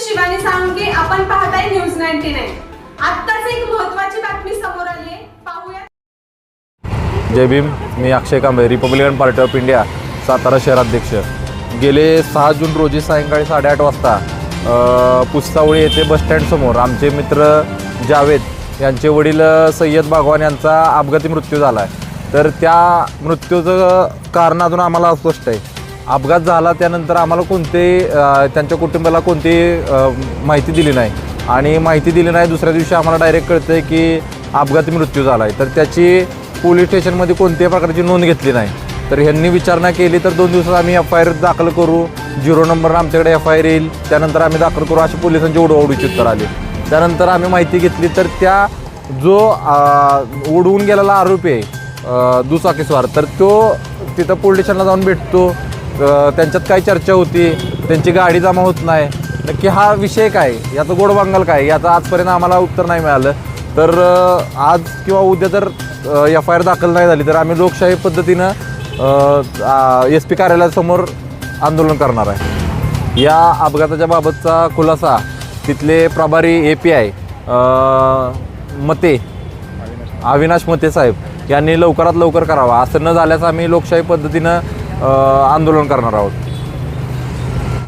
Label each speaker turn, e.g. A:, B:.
A: शिवानी सांगे आपण पाहताय न्यूज नाईन्टी नाईन. आत्ताच एक महत्वाची बातमी समोर आली आहे पाहूया.
B: जय भीम मी Akshay Kamble republican party of India Satara शहराध्यक्ष गेले सहा जून रोजी सायंकाळी साडेआठ वाजता पुस्तावळी येथे बसस्टँडसमोर आमचे मित्र जावेद यांचे वडील सय्यद बागवान यांचा अपघाती मृत्यू झाला आहे तर त्या मृत्यूचं कारण अजून आम्हाला अस्पष्ट आहे. अपघात झाला त्यानंतर आम्हाला कोणते त्यांच्या कुटुंबाला कोणती माहिती दिली नाही. आणि माहिती दिली नाही दुसऱ्या दिवशी आम्हाला डायरेक्ट कळतं आहे की अपघात मृत्यू झाला आहे तर त्याची पोलीस स्टेशनमध्ये कोणत्याही प्रकारची नोंद घेतली नाही. तर ह्यांनी विचारणा केली तर दोन दिवसात आम्ही एफ आय आर दाखल करू. झिरो नंबर आमच्याकडे एफ आय आर येईल. त्यानंतर आम्ही दाखल करू अशी पोलिसांची उडवाउडीची उत्तर आली. त्यानंतर आम्ही माहिती घेतली तर त्या जो उडवून गेलेला आरोपी आहे दुचाकीस्वार तर तो तिथं पोलीस स्टेशनला जाऊन भेटतो. त्यांच्यात काय चर्चा होती त्यांची गाडी जमा होत नाही नक्की हा विषय काय? याचं गोडवांगल काय? याचं आजपर्यंत आम्हाला उत्तर नाही मिळालं. तर आज किंवा उद्या जर एफ आय आर दाखल नाही झाली तर आम्ही लोकशाही पद्धतीनं एस पी कार्यालयासमोर आंदोलन करणार आहे. या अपघाताच्या बाबतचा खुलासा तिथले प्रभारी ए पी आय मते अविनाश मते साहेब यांनी लवकरात लवकर करावा. असं न झाल्यास आम्ही लोकशाही पद्धतीनं आंदोलन करणार आहोत.